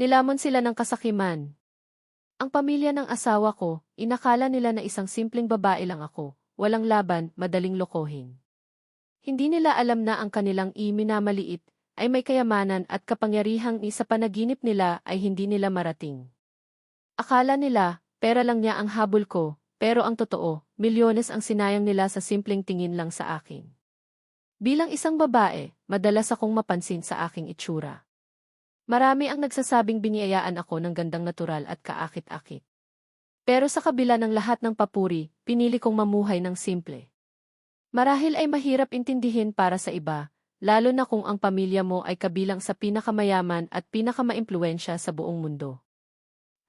Nilamon sila ng kasakiman. Ang pamilya ng asawa ko, inakala nila na isang simpleng babae lang ako, walang laban, madaling lokohin. Hindi nila alam na ang kanilang iminamaliit ay may kayamanan at kapangyarihang ni sa panaginip nila ay hindi nila marating. Akala nila, pera lang niya ang habol ko, pero ang totoo, milyones ang sinayang nila sa simpleng tingin lang sa akin. Bilang isang babae, madalas akong mapansin sa aking itsura. Marami ang nagsasabing biniyayaan ako ng gandang natural at kaakit-akit. Pero sa kabila ng lahat ng papuri, pinili kong mamuhay ng simple. Marahil ay mahirap intindihin para sa iba, lalo na kung ang pamilya mo ay kabilang sa pinakamayaman at pinakamaimpluensya sa buong mundo.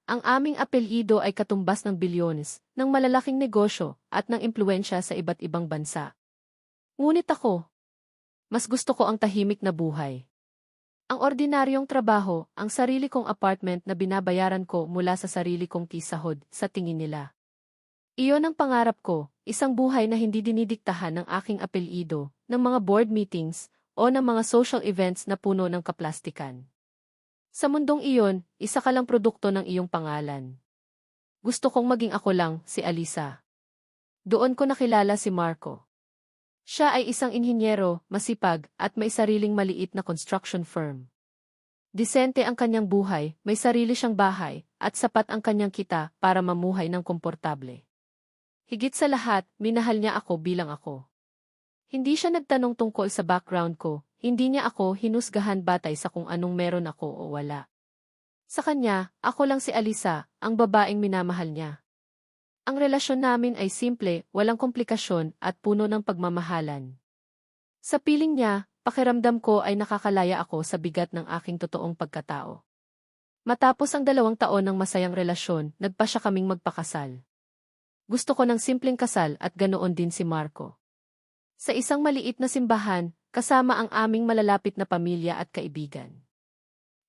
Ang aming apelyido ay katumbas ng bilyones, ng malalaking negosyo, at ng impluensya sa iba't ibang bansa. Ngunit ako, mas gusto ko ang tahimik na buhay. Ang ordinaryong trabaho, ang sarili kong apartment na binabayaran ko mula sa sarili kong kisahod, sa tingin nila. Iyon ang pangarap ko, isang buhay na hindi dinidiktahan ng aking apelyido, ng mga board meetings, o ng mga social events na puno ng kaplastikan. Sa mundong iyon, isa ka lang produkto ng iyong pangalan. Gusto kong maging ako lang, si Alisa. Doon ko nakilala si Marco. Siya ay isang inhinyero, masipag, at may sariling maliit na construction firm. Disente ang kanyang buhay, may sarili siyang bahay, at sapat ang kanyang kita para mamuhay ng komportable. Higit sa lahat, minahal niya ako bilang ako. Hindi siya nagtanong tungkol sa background ko, hindi niya ako hinusgahan batay sa kung anong meron ako o wala. Sa kanya, ako lang si Alisa, ang babaeng minamahal niya. Ang relasyon namin ay simple, walang komplikasyon, at puno ng pagmamahalan. Sa piling niya, pakiramdam ko ay nakakalaya ako sa bigat ng aking totoong pagkatao. Matapos ang dalawang taon ng masayang relasyon, nagpa siya kaming magpakasal. Gusto ko ng simpleng kasal at ganoon din si Marco. Sa isang maliit na simbahan, kasama ang aming malalapit na pamilya at kaibigan.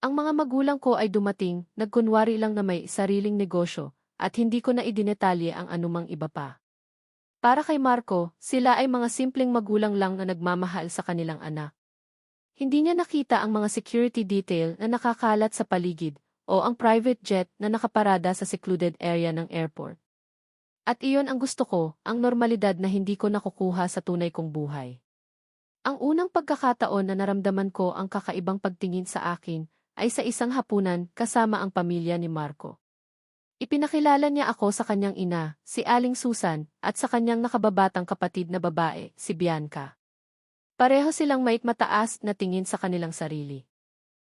Ang mga magulang ko ay dumating, nagkunwari lang na may sariling negosyo, at hindi ko na idinetalye ang anumang iba pa. Para kay Marco, sila ay mga simpleng magulang lang na nagmamahal sa kanilang anak. Hindi niya nakita ang mga security detail na nakakalat sa paligid o ang private jet na nakaparada sa secluded area ng airport. At iyon ang gusto ko, ang normalidad na hindi ko nakukuha sa tunay kong buhay. Ang unang pagkakataon na naramdaman ko ang kakaibang pagtingin sa akin ay sa isang hapunan kasama ang pamilya ni Marco. Ipinakilala niya ako sa kanyang ina, si Aling Susan, at sa kanyang nakababatang kapatid na babae, si Bianca. Pareho silang may mataas na tingin sa kanilang sarili.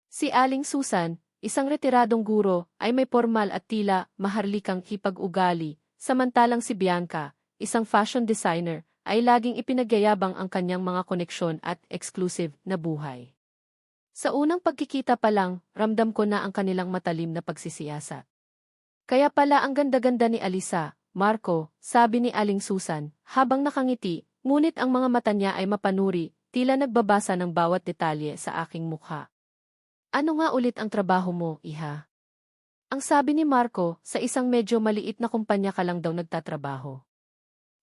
Si Aling Susan, isang retiradong guro, ay may formal at tila maharlikang hipag-ugali, samantalang si Bianca, isang fashion designer, ay laging ipinagyayabang ang kanyang mga koneksyon at exclusive na buhay. Sa unang pagkikita pa lang, ramdam ko na ang kanilang matalim na pagsisiyasat. Kaya pala ang ganda-ganda ni Alisa, Marco, sabi ni Aling Susan, habang nakangiti, ngunit ang mga mata niya ay mapanuri, tila nagbabasa ng bawat detalye sa aking mukha. Ano nga ulit ang trabaho mo, iha? Ang sabi ni Marco, sa isang medyo maliit na kumpanya ka lang daw nagtatrabaho.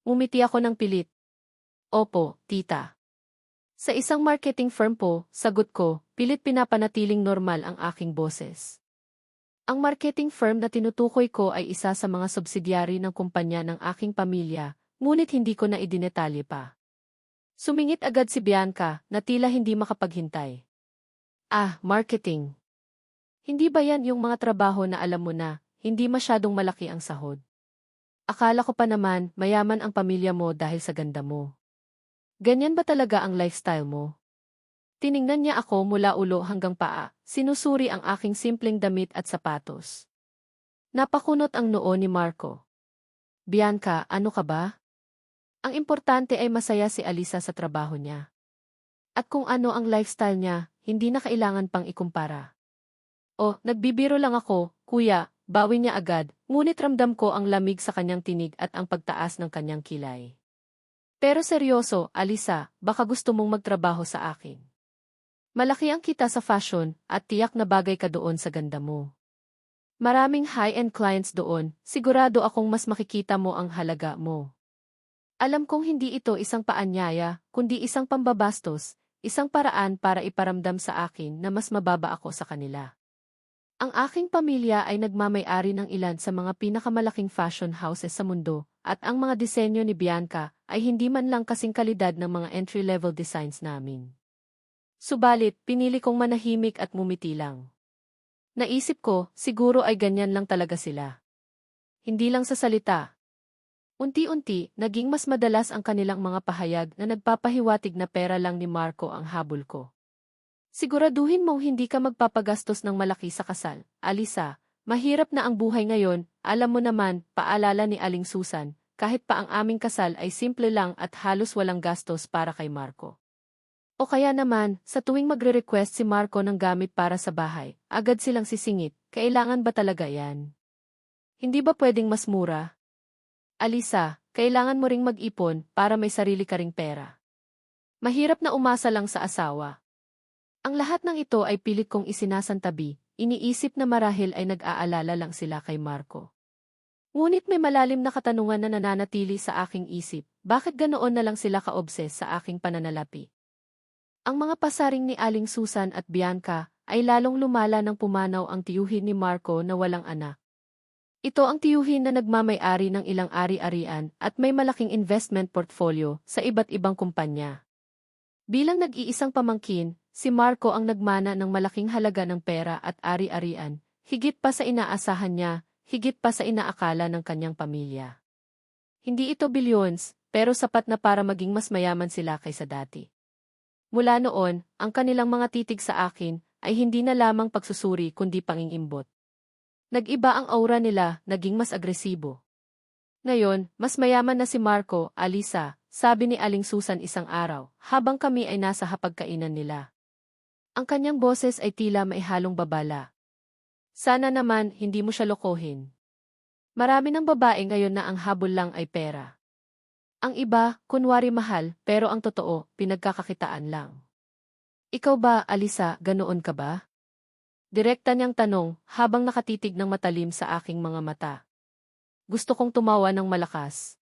Umiti ako ng pilit. Opo, tita. Sa isang marketing firm po, sagot ko, pilit pinapanatiling normal ang aking boses. Ang marketing firm na tinutukoy ko ay isa sa mga subsidyary ng kumpanya ng aking pamilya, ngunit hindi ko na idinetalye pa. Sumingit agad si Bianca na tila hindi makapaghintay. Ah, marketing. Hindi ba yan yung mga trabaho na alam mo na, hindi masyadong malaki ang sahod? Akala ko pa naman, mayaman ang pamilya mo dahil sa ganda mo. Ganyan ba talaga ang lifestyle mo? Tiningnan niya ako mula ulo hanggang paa, sinusuri ang aking simpleng damit at sapatos. Napakunot ang noo ni Marco. Bianca, ano ka ba? Ang importante ay masaya si Alisa sa trabaho niya. At kung ano ang lifestyle niya, hindi na kailangan pang ikumpara. Oh, nagbibiro lang ako, kuya, bawi niya agad, ngunit ramdam ko ang lamig sa kanyang tinig at ang pagtaas ng kanyang kilay. Pero seryoso, Alisa, baka gusto mong magtrabaho sa akin. Malaki ang kita sa fashion at tiyak na bagay ka doon sa ganda mo. Maraming high-end clients doon, sigurado akong mas makikita mo ang halaga mo. Alam kong hindi ito isang paanyaya, kundi isang pambabastos, isang paraan para iparamdam sa akin na mas mababa ako sa kanila. Ang aking pamilya ay nagmamay-ari ng ilan sa mga pinakamalaking fashion houses sa mundo, at ang mga disenyo ni Bianca ay hindi man lang kasing kalidad ng mga entry-level designs namin. Subalit, pinili kong manahimik at mumiti lang. Naisip ko, siguro ay ganyan lang talaga sila. Hindi lang sa salita. Unti-unti, naging mas madalas ang kanilang mga pahayag na nagpapahiwatig na pera lang ni Marco ang habol ko. Siguraduhin mong hindi ka magpapagastos ng malaki sa kasal. Alisa, mahirap na ang buhay ngayon, alam mo naman, paalala ni Aling Susan, kahit pa ang aming kasal ay simple lang at halos walang gastos para kay Marco. O kaya naman, sa tuwing magre-request si Marco ng gamit para sa bahay, agad silang sisingit, kailangan ba talaga yan? Hindi ba pwedeng mas mura? Alisa, kailangan mo ring mag-ipon para may sarili ka pera. Mahirap na umasa lang sa asawa. Ang lahat ng ito ay pilit kong isinasantabi, iniisip na marahil ay nag-aalala lang sila kay Marco. Ngunit may malalim na katanungan na nananatili sa aking isip, bakit ganoon na lang sila kaobses sa aking pananalapi? Ang mga pasaring ni Aling Susan at Bianca ay lalong lumala nang pumanaw ang tiyuhin ni Marco na walang anak. Ito ang tiyuhin na nagmamay-ari ng ilang ari-arian at may malaking investment portfolio sa iba't ibang kumpanya. Bilang nag-iisang pamangkin, si Marco ang nagmana ng malaking halaga ng pera at ari-arian, higit pa sa inaasahan niya, higit pa sa inaakala ng kanyang pamilya. Hindi ito billions, pero sapat na para maging mas mayaman sila kaysa dati. Mula noon, ang kanilang mga titig sa akin ay hindi na lamang pagsusuri kundi pangingimbot. Nag-iba ang aura nila, naging mas agresibo. Ngayon, mas mayaman na si Marco, Alisa, sabi ni Aling Susan isang araw, habang kami ay nasa hapagkainan nila. Ang kanyang boses ay tila may halong babala. Sana naman hindi mo siya lokohin. Marami ng babae ngayon na ang habol lang ay pera. Ang iba, kunwari mahal, pero ang totoo, pinagkakakitaan lang. Ikaw ba, Alisa, ganoon ka ba? Direkta niyang tanong, habang nakatitig ng matalim sa aking mga mata. Gusto kong tumawa ng malakas.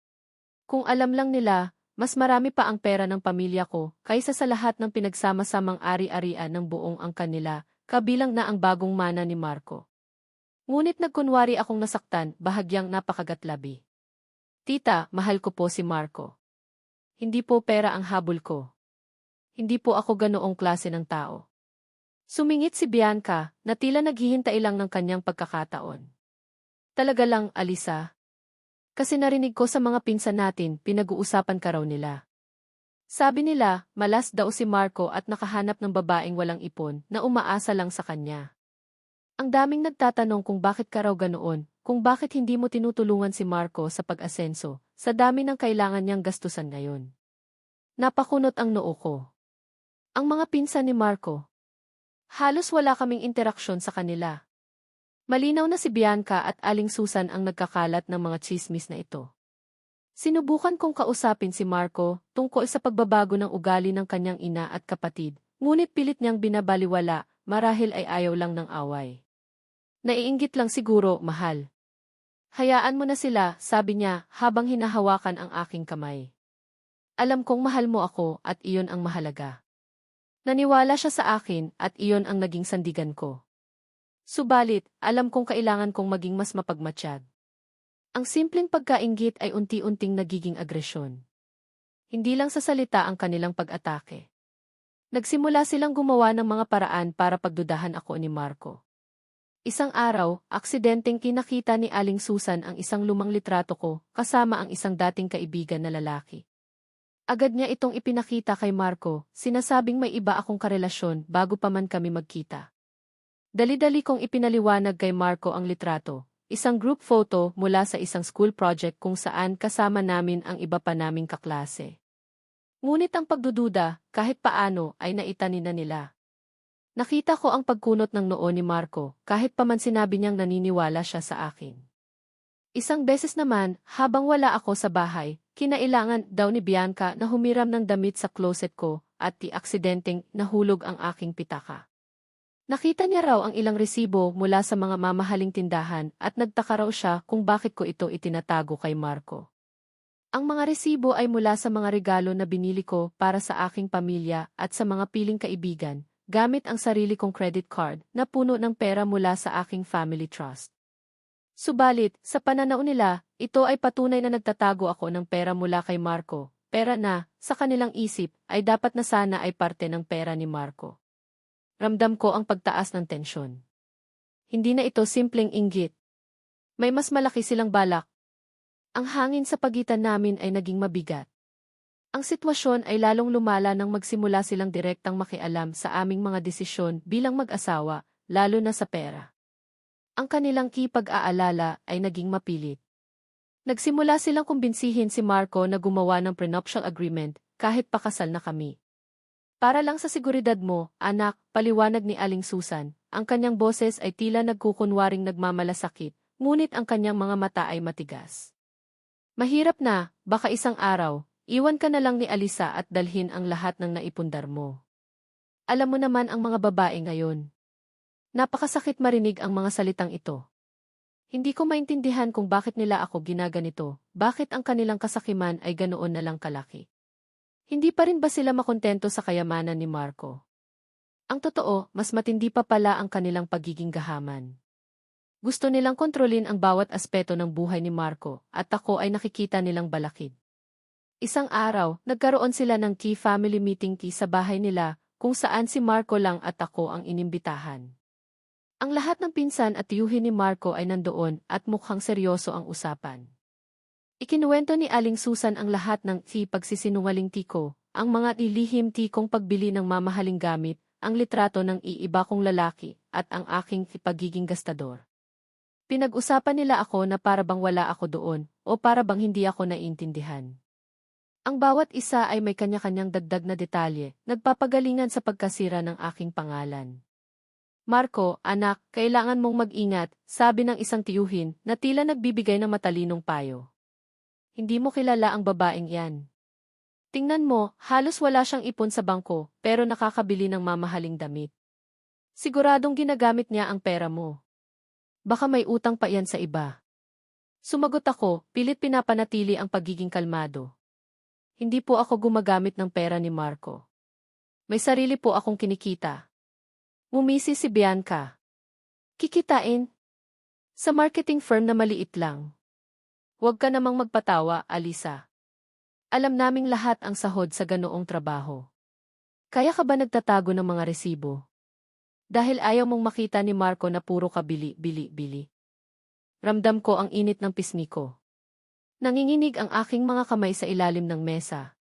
Kung alam lang nila, mas marami pa ang pera ng pamilya ko kaysa sa lahat ng pinagsama-samang ari-arian ng buong ang kanila, kabilang na ang bagong mana ni Marco. Ngunit nagkunwari akong nasaktan, bahagyang napakagatlabi. Tita, mahal ko po si Marco. Hindi po pera ang habol ko. Hindi po ako ganoong klase ng tao. Sumingit si Bianca, na tila naghihintay lang ng kanyang pagkakataon. Talaga lang, Alisa, kasi narinig ko sa mga pinsan natin, pinag-uusapan ka raw nila. Sabi nila, malas daw si Marco at nakahanap ng babaeng walang ipon na umaasa lang sa kanya. Ang daming nagtatanong kung bakit ka raw ganoon, kung bakit hindi mo tinutulungan si Marco sa pag-asenso, sa dami ng kailangan niyang gastusan ngayon. Napakunot ang noo ko. Ang mga pinsan ni Marco. Halos wala kaming interaksyon sa kanila. Malinaw na si Bianca at Aling Susan ang nagkakalat ng mga chismis na ito. Sinubukan kong kausapin si Marco tungkol sa pagbabago ng ugali ng kanyang ina at kapatid, ngunit pilit niyang binabaliwala, marahil ay ayaw lang ng away. Naiinggit lang siguro, mahal. Hayaan mo na sila, sabi niya, habang hinahawakan ang aking kamay. Alam kong mahal mo ako at iyon ang mahalaga. Naniwala siya sa akin at iyon ang naging sandigan ko. Subalit, alam kong kailangan kong maging mas mapagmatsyag. Ang simpleng pagkaingit ay unti-unting nagiging agresyon. Hindi lang sa salita ang kanilang pag-atake. Nagsimula silang gumawa ng mga paraan para pagdudahan ako ni Marco. Isang araw, aksidenteng kinakita ni Aling Susan ang isang lumang litrato ko kasama ang isang dating kaibigan na lalaki. Agad niya itong ipinakita kay Marco, sinasabing may iba akong karelasyon bago pa man kami magkita. Dali-dali kong ipinaliwanag kay Marco ang litrato, isang group photo mula sa isang school project kung saan kasama namin ang iba pa naming kaklase. Ngunit ang pagdududa, kahit paano, ay naitanin na nila. Nakita ko ang pagkunot ng noo ni Marco, kahit pa man sinabi niyang naniniwala siya sa akin. Isang beses naman, habang wala ako sa bahay, kinailangan daw ni Bianca na humiram ng damit sa closet ko, at ti aksidenteng nahulog ang aking pitaka. Nakita niya raw ang ilang resibo mula sa mga mamahaling tindahan at nagtaka raw siya kung bakit ko ito itinatago kay Marco. Ang mga resibo ay mula sa mga regalo na binili ko para sa aking pamilya at sa mga piling kaibigan, gamit ang sarili kong credit card na puno ng pera mula sa aking family trust. Subalit, sa pananaw nila, ito ay patunay na nagtatago ako ng pera mula kay Marco, pera na, sa kanilang isip, ay dapat na sana ay parte ng pera ni Marco. Ramdam ko ang pagtaas ng tensyon. Hindi na ito simpleng inggit. May mas malaki silang balak. Ang hangin sa pagitan namin ay naging mabigat. Ang sitwasyon ay lalong lumala nang magsimula silang direktang makialam sa aming mga desisyon bilang mag-asawa, lalo na sa pera. Ang kanilang kipag-aalala ay naging mapilit. Nagsimula silang kumbinsihin si Marco na gumawa ng prenuptial agreement kahit pakasal na kami. Para lang sa seguridad mo, anak, paliwanag ni Aling Susan, ang kanyang boses ay tila nagkukunwaring nagmamalasakit, ngunit ang kanyang mga mata ay matigas. Mahirap na, baka isang araw, iwan ka na lang ni Alisa at dalhin ang lahat ng naipundar mo. Alam mo naman ang mga babae ngayon. Napakasakit marinig ang mga salitang ito. Hindi ko maintindihan kung bakit nila ako ginaganito, bakit ang kanilang kasakiman ay ganoon na lang kalaki. Hindi pa rin ba sila makontento sa kayamanan ni Marco? Ang totoo, mas matindi pa pala ang kanilang pagiging gahaman. Gusto nilang kontrolin ang bawat aspeto ng buhay ni Marco, at ako ay nakikita nilang balakid. Isang araw, nagkaroon sila ng key family meeting key sa bahay nila, kung saan si Marco lang at ako ang inimbitahan. Ang lahat ng pinsan at tiyuhin ni Marco ay nandoon at mukhang seryoso ang usapan. Ikinuwento ni Aling Susan ang lahat ng ti pagsisinungaling tiko, ang mga ilihim tikong pagbili ng mamahaling gamit, ang litrato ng iiba kong lalaki, at ang aking pagiging gastador. Pinag-usapan nila ako na para bang wala ako doon, o para bang hindi ako naiintindihan. Ang bawat isa ay may kanya-kanyang dagdag na detalye, nagpapagalingan sa pagkasira ng aking pangalan. Marco, anak, kailangan mong mag-ingat, sabi ng isang tiyuhin na tila nagbibigay ng matalinong payo. Hindi mo kilala ang babaeng yan. Tingnan mo, halos wala siyang ipon sa bangko, pero nakakabili ng mamahaling damit. Siguradong ginagamit niya ang pera mo. Baka may utang pa yan sa iba. Sumagot ako, pilit pinapanatili ang pagiging kalmado. Hindi po ako gumagamit ng pera ni Marco. May sarili po akong kinikita. Umisi si Bianca. Kikitain? Sa marketing firm na maliit lang. Huwag ka namang magpatawa, Alisa. Alam naming lahat ang sahod sa ganoong trabaho. Kaya ka ba nagtatago ng mga resibo? Dahil ayaw mong makita ni Marco na puro ka bili, bili, bili. Ramdam ko ang init ng pisngi. Nanginginig ang aking mga kamay sa ilalim ng mesa.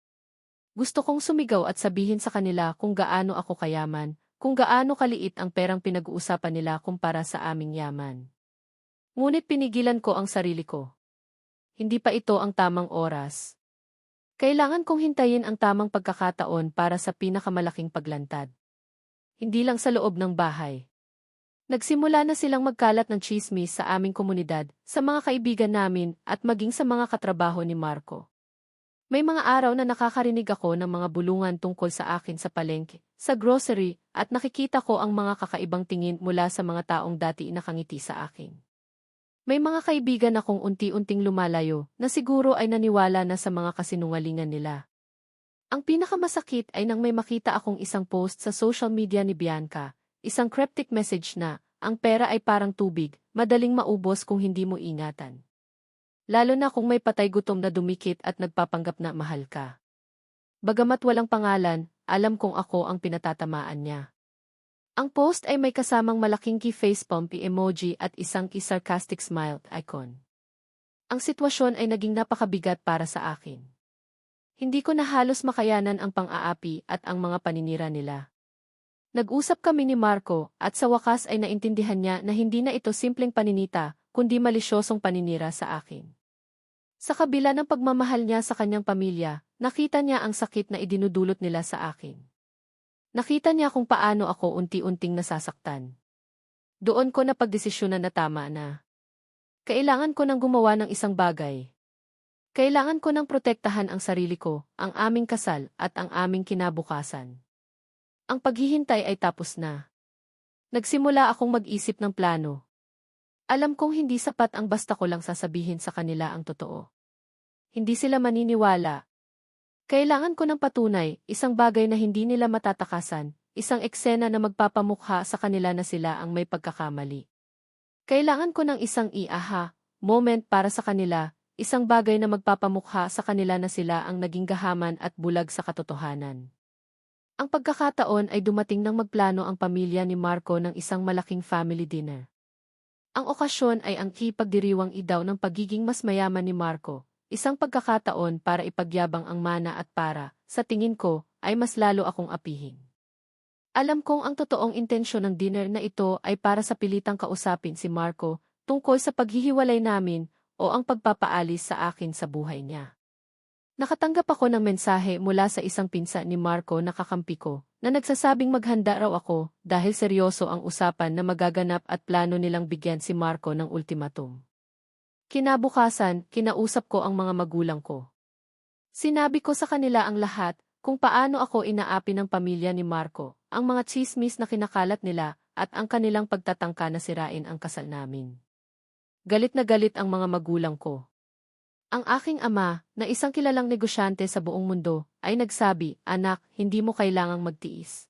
Gusto kong sumigaw at sabihin sa kanila kung gaano ako kayaman, kung gaano kaliit ang perang pinag-uusapan nila kumpara sa aming yaman. Ngunit pinigilan ko ang sarili ko. Hindi pa ito ang tamang oras. Kailangan kong hintayin ang tamang pagkakataon para sa pinakamalaking paglantad. Hindi lang sa loob ng bahay. Nagsimula na silang magkalat ng chismis sa aming komunidad, sa mga kaibigan namin, at maging sa mga katrabaho ni Marco. May mga araw na nakakarinig ako ng mga bulungan tungkol sa akin sa palengke, sa grocery, at nakikita ko ang mga kakaibang tingin mula sa mga taong dati nakangiti sa akin. May mga kaibigan akong unti-unting lumalayo na siguro ay naniwala na sa mga kasinungalingan nila. Ang pinakamasakit ay nang may makita akong isang post sa social media ni Bianca, isang cryptic message na, ang pera ay parang tubig, madaling maubos kung hindi mo ingatan. Lalo na kung may patay gutom na dumikit at nagpapanggap na mahal ka. Bagamat walang pangalan, alam kong ako ang pinatatamaan niya. Ang post ay may kasamang malaking key face pumpy emoji at isang key sarcastic smile icon. Ang sitwasyon ay naging napakabigat para sa akin. Hindi ko na halos makayanan ang pang-aapi at ang mga paninira nila. Nag-usap kami ni Marco at sa wakas ay naintindihan niya na hindi na ito simpleng paninita, kundi malisyosong paninira sa akin. Sa kabila ng pagmamahal niya sa kanyang pamilya, nakita niya ang sakit na idinudulot nila sa akin. Nakita niya kung paano ako unti-unting nasasaktan. Doon ko na pagdesisyonan na tama na. Kailangan ko nang gumawa ng isang bagay. Kailangan ko nang protektahan ang sarili ko, ang aming kasal, at ang aming kinabukasan. Ang paghihintay ay tapos na. Nagsimula akong mag-isip ng plano, alam kong hindi sapat ang basta ko lang sasabihin sa kanila ang totoo. Hindi sila maniniwala. Kailangan ko ng patunay, isang bagay na hindi nila matatakasan, isang eksena na magpapamukha sa kanila na sila ang may pagkakamali. Kailangan ko ng isang i-aha moment para sa kanila, isang bagay na magpapamukha sa kanila na sila ang naging gahaman at bulag sa katotohanan. Ang pagkakataon ay dumating nang magplano ang pamilya ni Marco ng isang malaking family dinner. Ang okasyon ay ang kipagdiriwang idaw ng pagiging mas mayaman ni Marco, isang pagkakataon para ipagyabang ang mana at para, sa tingin ko, ay mas lalo akong apihin. Alam kong ang totoong intensyon ng dinner na ito ay para sa pilitang kausapin si Marco tungkol sa paghihiwalay namin o ang pagpapaalis sa akin sa buhay niya. Nakatanggap ako ng mensahe mula sa isang pinsa ni Marco na kakampi ko, na nagsasabing maghanda raw ako dahil seryoso ang usapan na magaganap at plano nilang bigyan si Marco ng ultimatum. Kinabukasan, kinausap ko ang mga magulang ko. Sinabi ko sa kanila ang lahat, kung paano ako inaapi ng pamilya ni Marco, ang mga chismis na kinakalat nila, at ang kanilang pagtatangka na sirain ang kasal namin. Galit na galit ang mga magulang ko. Ang aking ama, na isang kilalang negosyante sa buong mundo, ay nagsabi, Anak, hindi mo kailangang magtiis.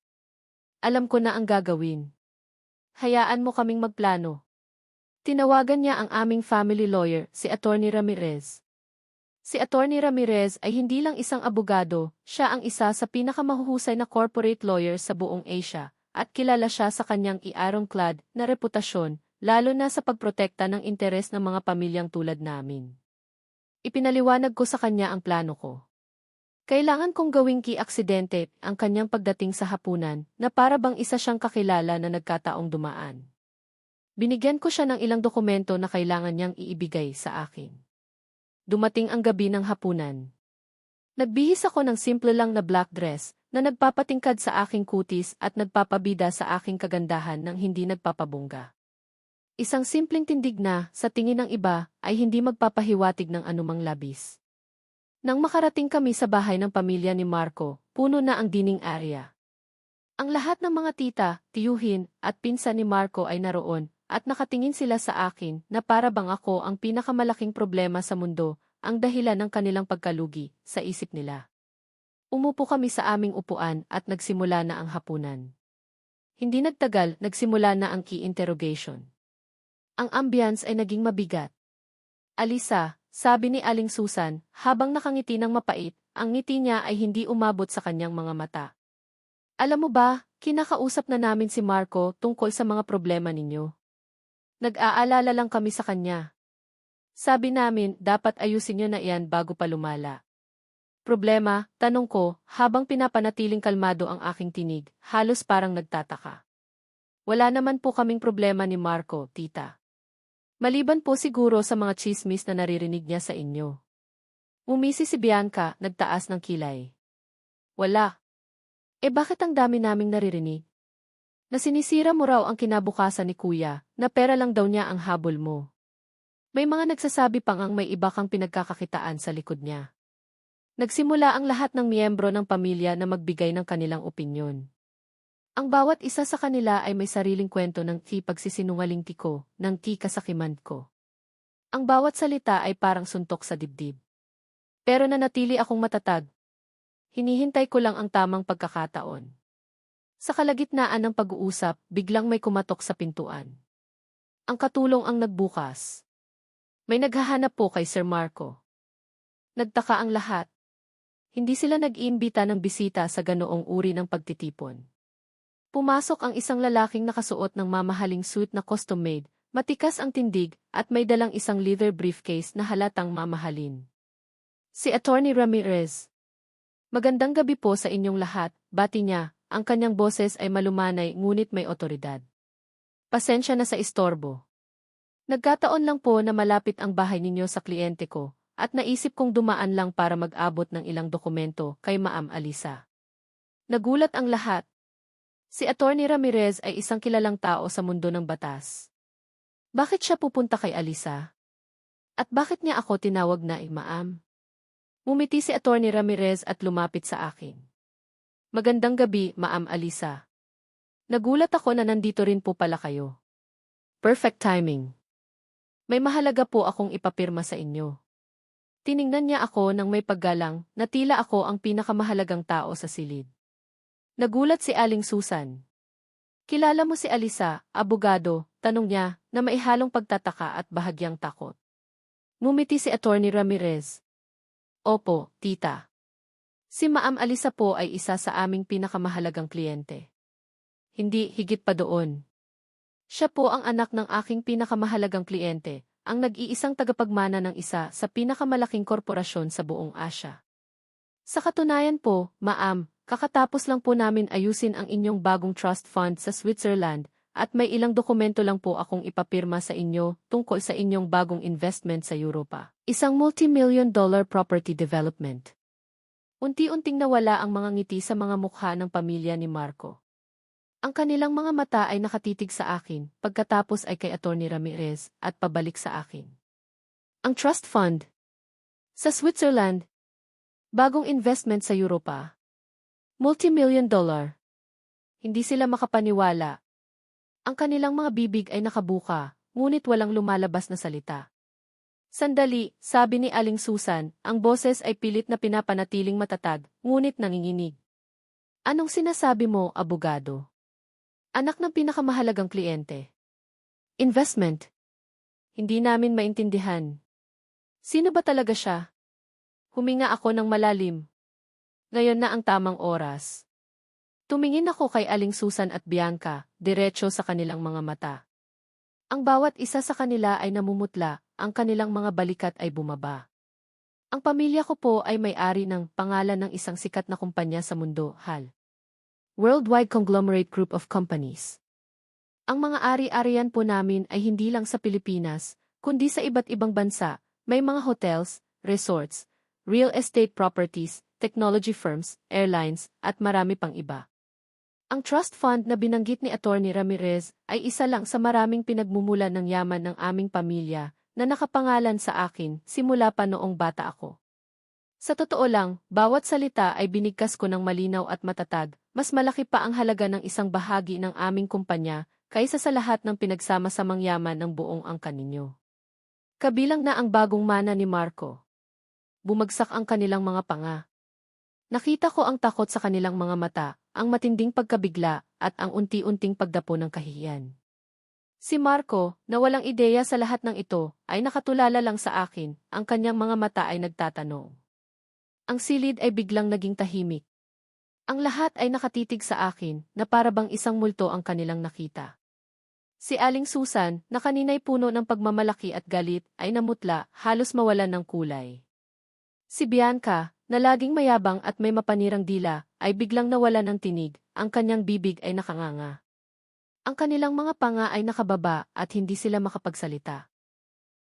Alam ko na ang gagawin. Hayaan mo kaming magplano. Tinawagan niya ang aming family lawyer, si Attorney Ramirez. Si Attorney Ramirez ay hindi lang isang abogado, siya ang isa sa pinakamahuhusay na corporate lawyer sa buong Asia, at kilala siya sa kanyang iarongklad na reputasyon, lalo na sa pagprotekta ng interes ng mga pamilyang tulad namin. Ipinaliwanag ko sa kanya ang plano ko. Kailangan kong gawing ki-aksidente ang kanyang pagdating sa hapunan na para bang isa siyang kakilala na nagkataong dumaan. Binigyan ko siya ng ilang dokumento na kailangan niyang iibigay sa akin. Dumating ang gabi ng hapunan. Nagbihis ako ng simple lang na black dress na nagpapatingkad sa aking kutis at nagpapabida sa aking kagandahan ng hindi nagpapabungga. Isang simpleng tindig na, sa tingin ng iba, ay hindi magpapahiwatig ng anumang labis. Nang makarating kami sa bahay ng pamilya ni Marco, puno na ang dining area. Ang lahat ng mga tita, tiyuhin, at pinsan ni Marco ay naroon, at nakatingin sila sa akin na para bang ako ang pinakamalaking problema sa mundo, ang dahilan ng kanilang pagkalugi, sa isip nila. Umupo kami sa aming upuan at nagsimula na ang hapunan. Hindi nagtagal, nagsimula na ang key interrogation. Ang ambience ay naging mabigat. Alisa, sabi ni Aling Susan, habang nakangiti ng mapait, ang ngiti niya ay hindi umabot sa kanyang mga mata. Alam mo ba, kinakausap na namin si Marco tungkol sa mga problema ninyo. Nag-aalala lang kami sa kanya. Sabi namin, dapat ayusin niyo na iyan bago pa lumala. Problema, tanong ko, habang pinapanatiling kalmado ang aking tinig, halos parang nagtataka. Wala naman po kaming problema ni Marco, tita. Maliban po siguro sa mga chismis na naririnig niya sa inyo. Umisi si Bianca, nagtaas ng kilay. Wala. Eh bakit ang dami naming naririnig? na sinisira mo raw ang kinabukasan ni kuya, na pera lang daw niya ang habol mo. May mga nagsasabi pang ang may iba kang pinagkakakitaan sa likod niya. Nagsimula ang lahat ng miyembro ng pamilya na magbigay ng kanilang opinyon. Ang bawat isa sa kanila ay may sariling kwento ng ti pagsisinungaling ko, ng ti kasakiman ko. Ang bawat salita ay parang suntok sa dibdib. Pero nanatili akong matatag. Hinihintay ko lang ang tamang pagkakataon. Sa kalagitnaan ng pag-uusap, biglang may kumatok sa pintuan. Ang katulong ang nagbukas. May naghahanap po kay Sir Marco. Nagtaka ang lahat. Hindi sila nag-iimbita ng bisita sa ganoong uri ng pagtitipon. Pumasok ang isang lalaking nakasuot ng mamahaling suit na custom-made, matikas ang tindig, at may dalang isang leather briefcase na halatang mamahalin. Si Attorney Ramirez. Magandang gabi po sa inyong lahat, bati niya, ang kanyang boses ay malumanay ngunit may otoridad. Pasensya na sa istorbo. Nagkataon lang po na malapit ang bahay ninyo sa kliyente ko, at naisip kong dumaan lang para mag-abot ng ilang dokumento kay Maam Alisa. Nagulat ang lahat. Si Attorney Ramirez ay isang kilalang tao sa mundo ng batas. Bakit siya pupunta kay Alisa? At bakit niya ako tinawag na Imaam? Mumiti si Attorney Ramirez at lumapit sa akin. Magandang gabi, Maam Alisa. Nagulat ako na nandito rin po pala kayo. Perfect timing. May mahalaga po akong ipapirma sa inyo. Tiningnan niya ako ng may paggalang na tila ako ang pinakamahalagang tao sa silid. Nagulat si Aling Susan. Kilala mo si Alisa, abogado, tanong niya, na maihalong pagtataka at bahagyang takot. Ngumiti si Attorney Ramirez. Opo, tita. Si Maam Alisa po ay isa sa aming pinakamahalagang kliyente. Hindi higit pa doon. Siya po ang anak ng aking pinakamahalagang kliyente, ang nag-iisang tagapagmana ng isa sa pinakamalaking korporasyon sa buong Asya. Sa katunayan po, Maam, kakatapos lang po namin ayusin ang inyong bagong trust fund sa Switzerland, at may ilang dokumento lang po akong ipapirma sa inyo tungkol sa inyong bagong investment sa Europa. Isang multi-million dollar property development. Unti-unting nawala ang mga ngiti sa mga mukha ng pamilya ni Marco. Ang kanilang mga mata ay nakatitig sa akin, pagkatapos ay kay Attorney Ramirez, at pabalik sa akin. Ang trust fund. Sa Switzerland. Bagong investment sa Europa. Multi-million dollar. Hindi sila makapaniwala, ang kanilang mga bibig ay nakabuka, ngunit walang lumalabas na salita. Sandali, sabi ni Aling Susan, ang boses ay pilit na pinapanatiling matatag, ngunit nanginginig. Anong sinasabi mo, abogado? Anak ng pinakamahalagang kliyente. Investment. Hindi namin maintindihan. Sino ba talaga siya? Huminga ako ng malalim. Ngayon na ang tamang oras. Tumingin ako kay Aling Susan at Bianca, diretso sa kanilang mga mata. Ang bawat isa sa kanila ay namumutla, ang kanilang mga balikat ay bumaba. Ang pamilya ko po ay may-ari ng pangalan ng isang sikat na kumpanya sa mundo, HAL. Worldwide Conglomerate Group of Companies. Ang mga ari-arian po namin ay hindi lang sa Pilipinas, kundi sa iba't ibang bansa, may mga hotels, resorts, real estate properties, technology firms, airlines, at marami pang iba. Ang trust fund na binanggit ni Attorney Ramirez ay isa lang sa maraming pinagmumulan ng yaman ng aming pamilya na nakapangalan sa akin simula pa noong bata ako. Sa totoo lang, bawat salita ay binigkas ko ng malinaw at matatag, mas malaki pa ang halaga ng isang bahagi ng aming kumpanya kaysa sa lahat ng pinagsama-samang yaman ng buong angka ninyo. Kabilang na ang bagong mana ni Marco. Bumagsak ang kanilang mga panga. Nakita ko ang takot sa kanilang mga mata, ang matinding pagkabigla, at ang unti-unting pagdapo ng kahihiyan. Si Marco, na walang ideya sa lahat ng ito, ay nakatulala lang sa akin, ang kanyang mga mata ay nagtatanong. Ang silid ay biglang naging tahimik. Ang lahat ay nakatitig sa akin, na parabang isang multo ang kanilang nakita. Si Aling Susan, na kanina'y puno ng pagmamalaki at galit, ay namutla, halos mawalan ng kulay. Si Bianca, na laging mayabang at may mapanirang dila, ay biglang nawalan ng tinig, ang kanyang bibig ay nakanganga. Ang kanilang mga panga ay nakababa at hindi sila makapagsalita.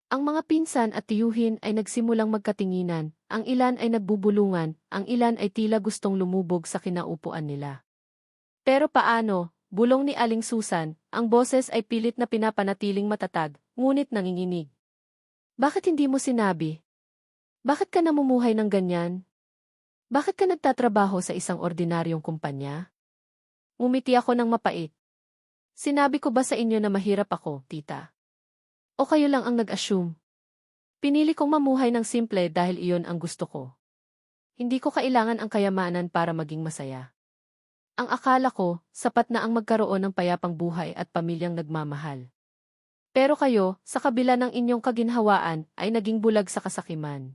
Ang mga pinsan at tiyuhin ay nagsimulang magkatinginan, ang ilan ay nagbubulungan, ang ilan ay tila gustong lumubog sa kinaupuan nila. Pero paano, bulong ni Aling Susan, ang boses ay pilit na pinapanatiling matatag, ngunit nanginginig. Bakit hindi mo sinabi? Bakit ka namumuhay ng ganyan? Bakit ka nagtatrabaho sa isang ordinaryong kumpanya? Umiti ako ng mapait. Sinabi ko ba sa inyo na mahirap ako, tita? O kayo lang ang nag-assume? Pinili kong mamuhay ng simple dahil iyon ang gusto ko. Hindi ko kailangan ang kayamanan para maging masaya. Ang akala ko, sapat na ang magkaroon ng payapang buhay at pamilyang nagmamahal. Pero kayo, sa kabila ng inyong kaginhawaan, ay naging bulag sa kasakiman.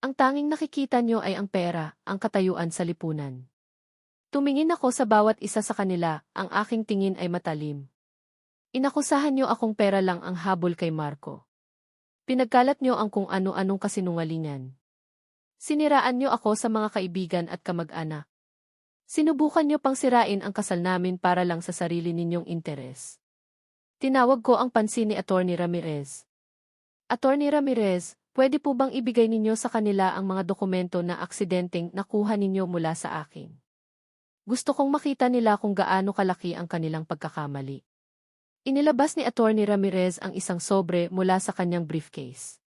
Ang tanging nakikita nyo ay ang pera, ang katayuan sa lipunan. Tumingin ako sa bawat isa sa kanila, ang aking tingin ay matalim. Inakusahan nyo akong pera lang ang habol kay Marco. Pinagkalat nyo ang kung ano-anong kasinungalingan. Siniraan nyo ako sa mga kaibigan at kamag-anak. Sinubukan nyo pang sirain ang kasal namin para lang sa sarili ninyong interes. Tinawag ko ang pansin ni Attorney Ramirez. Attorney Ramirez, Pwede po bang ibigay ninyo sa kanila ang mga dokumento na aksidenteng nakuha ninyo mula sa akin? Gusto kong makita nila kung gaano kalaki ang kanilang pagkakamali. Inilabas ni Attorney Ramirez ang isang sobre mula sa kanyang briefcase.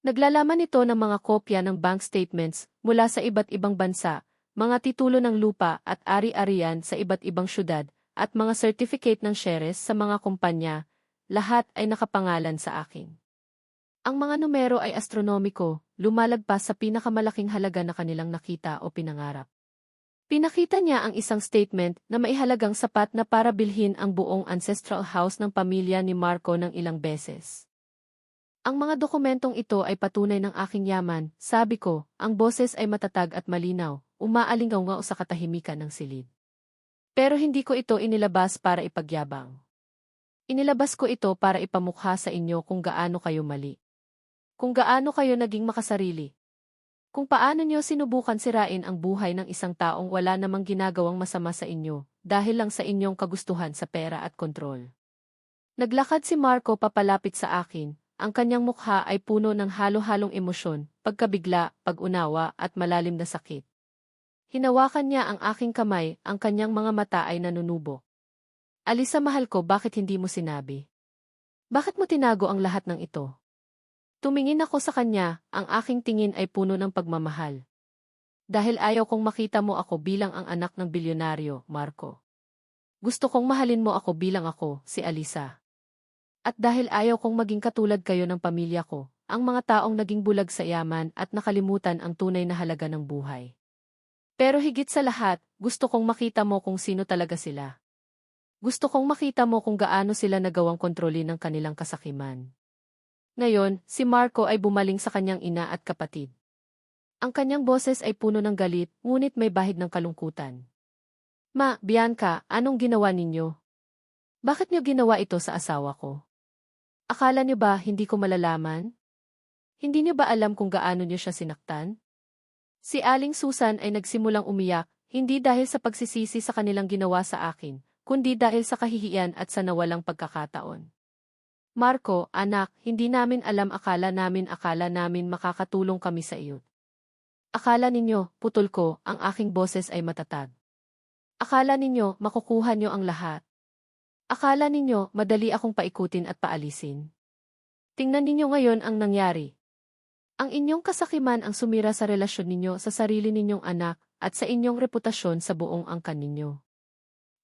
Naglalaman ito ng mga kopya ng bank statements mula sa iba't ibang bansa, mga titulo ng lupa at ari-arian sa iba't ibang syudad, at mga certificate ng shares sa mga kumpanya, lahat ay nakapangalan sa akin. Ang mga numero ay astronomiko, lumalagpas sa pinakamalaking halaga na kanilang nakita o pinangarap. Pinakita niya ang isang statement na maihalagang sapat na para bilhin ang buong ancestral house ng pamilya ni Marco ng ilang beses. Ang mga dokumentong ito ay patunay ng aking yaman, sabi ko, ang boses ay matatag at malinaw, umaalingaw sa katahimikan ng silid. Pero hindi ko ito inilabas para ipagyabang. Inilabas ko ito para ipamukha sa inyo kung gaano kayo mali. Kung gaano kayo naging makasarili, kung paano niyo sinubukan sirain ang buhay ng isang taong wala namang ginagawang masama sa inyo, dahil lang sa inyong kagustuhan sa pera at kontrol. Naglakad si Marco papalapit sa akin, ang kanyang mukha ay puno ng halo-halong emosyon, pagkabigla, pag-unawa at malalim na sakit. Hinawakan niya ang aking kamay, ang kanyang mga mata ay nanunubo. Alisa mahal ko bakit hindi mo sinabi? Bakit mo tinago ang lahat ng ito? Tumingin ako sa kanya, ang aking tingin ay puno ng pagmamahal. Dahil ayaw kong makita mo ako bilang ang anak ng bilyonaryo, Marco. Gusto kong mahalin mo ako bilang ako, si Alisa. At dahil ayaw kong maging katulad kayo ng pamilya ko, ang mga taong naging bulag sa yaman at nakalimutan ang tunay na halaga ng buhay. Pero higit sa lahat, gusto kong makita mo kung sino talaga sila. Gusto kong makita mo kung gaano sila nagawang kontrolin ng kanilang kasakiman. Ngayon, si Marco ay bumaling sa kanyang ina at kapatid. Ang kanyang boses ay puno ng galit, ngunit may bahid ng kalungkutan. Ma, Bianca, anong ginawa ninyo? Bakit niyo ginawa ito sa asawa ko? Akala niyo ba hindi ko malalaman? Hindi niyo ba alam kung gaano niyo siya sinaktan? Si Aling Susan ay nagsimulang umiyak, hindi dahil sa pagsisisi sa kanilang ginawa sa akin, kundi dahil sa kahihiyan at sa nawalang pagkakataon. Marco, anak, hindi namin alam akala namin akala namin makakatulong kami sa iyo. Akala ninyo, putol ko, ang aking boses ay matatag. Akala ninyo, makukuha nyo ang lahat. Akala ninyo, madali akong paikutin at paalisin. Tingnan ninyo ngayon ang nangyari. Ang inyong kasakiman ang sumira sa relasyon ninyo sa sarili ninyong anak at sa inyong reputasyon sa buong angkan ninyo.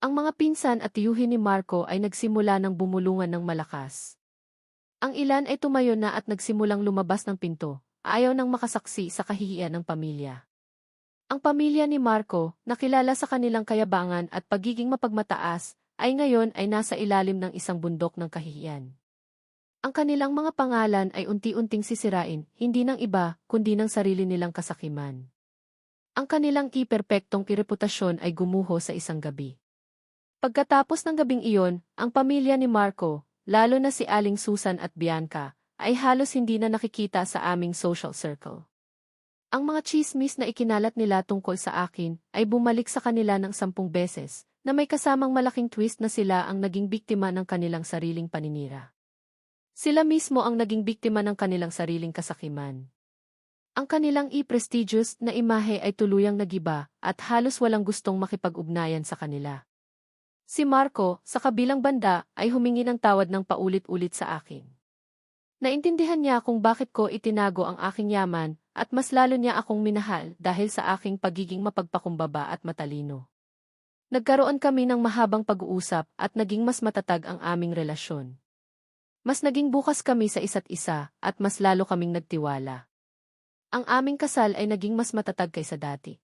Ang mga pinsan at tiyuhin ni Marco ay nagsimula ng bumulungan ng malakas. Ang ilan ay tumayo na at nagsimulang lumabas ng pinto, ayaw nang makasaksi sa kahihiyan ng pamilya. Ang pamilya ni Marco, nakilala sa kanilang kayabangan at pagiging mapagmataas, ay ngayon ay nasa ilalim ng isang bundok ng kahihiyan. Ang kanilang mga pangalan ay unti-unting sisirain, hindi ng iba, kundi ng sarili nilang kasakiman. Ang kanilang iperpektong kireputasyon ay gumuho sa isang gabi. Pagkatapos ng gabing iyon, ang pamilya ni Marco, lalo na si Aling Susan at Bianca, ay halos hindi na nakikita sa aming social circle. Ang mga chismis na ikinalat nila tungkol sa akin ay bumalik sa kanila ng sampung beses, na may kasamang malaking twist na sila ang naging biktima ng kanilang sariling paninira. Sila mismo ang naging biktima ng kanilang sariling kasakiman. Ang kanilang i-prestigious na imahe ay tuluyang nagiba at halos walang gustong makipag-ugnayan sa kanila. Si Marco, sa kabilang banda, ay humingi ng tawad ng paulit-ulit sa akin. Naintindihan niya kung bakit ko itinago ang aking yaman, at mas lalo niya akong minahal dahil sa aking pagiging mapagpakumbaba at matalino. Nagkaroon kami ng mahabang pag-uusap at naging mas matatag ang aming relasyon. Mas naging bukas kami sa isa't isa at mas lalo kaming nagtiwala. Ang aming kasal ay naging mas matatag kaysa dati.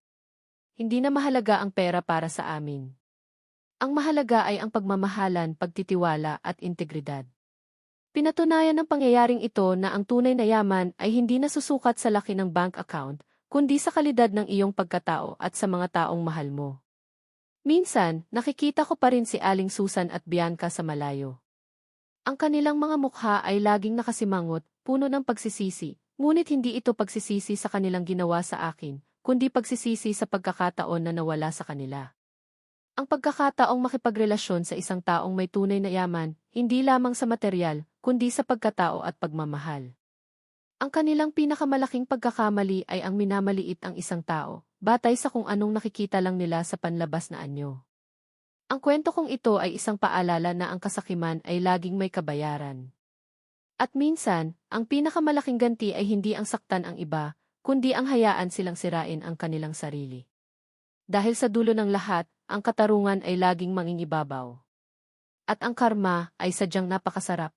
Hindi na mahalaga ang pera para sa amin. Ang mahalaga ay ang pagmamahalan, pagtitiwala at integridad. Pinatunayan ng pangyayaring ito na ang tunay na yaman ay hindi nasusukat sa laki ng bank account, kundi sa kalidad ng iyong pagkatao at sa mga taong mahal mo. Minsan, nakikita ko pa rin si Aling Susan at Bianca sa malayo. Ang kanilang mga mukha ay laging nakasimangot, puno ng pagsisisi, ngunit hindi ito pagsisisi sa kanilang ginawa sa akin, kundi pagsisisi sa pagkakataon na nawala sa kanila. Ang pagkakataong makipagrelasyon sa isang taong may tunay na yaman, hindi lamang sa material, kundi sa pagkatao at pagmamahal. Ang kanilang pinakamalaking pagkakamali ay ang minamaliit ang isang tao, batay sa kung anong nakikita lang nila sa panlabas na anyo. Ang kwento kong ito ay isang paalala na ang kasakiman ay laging may kabayaran. At minsan, ang pinakamalaking ganti ay hindi ang saktan ang iba, kundi ang hayaan silang sirain ang kanilang sarili. Dahil sa dulo ng lahat, ang katarungan ay laging mangingibabaw. At ang karma ay sadyang napakasarap.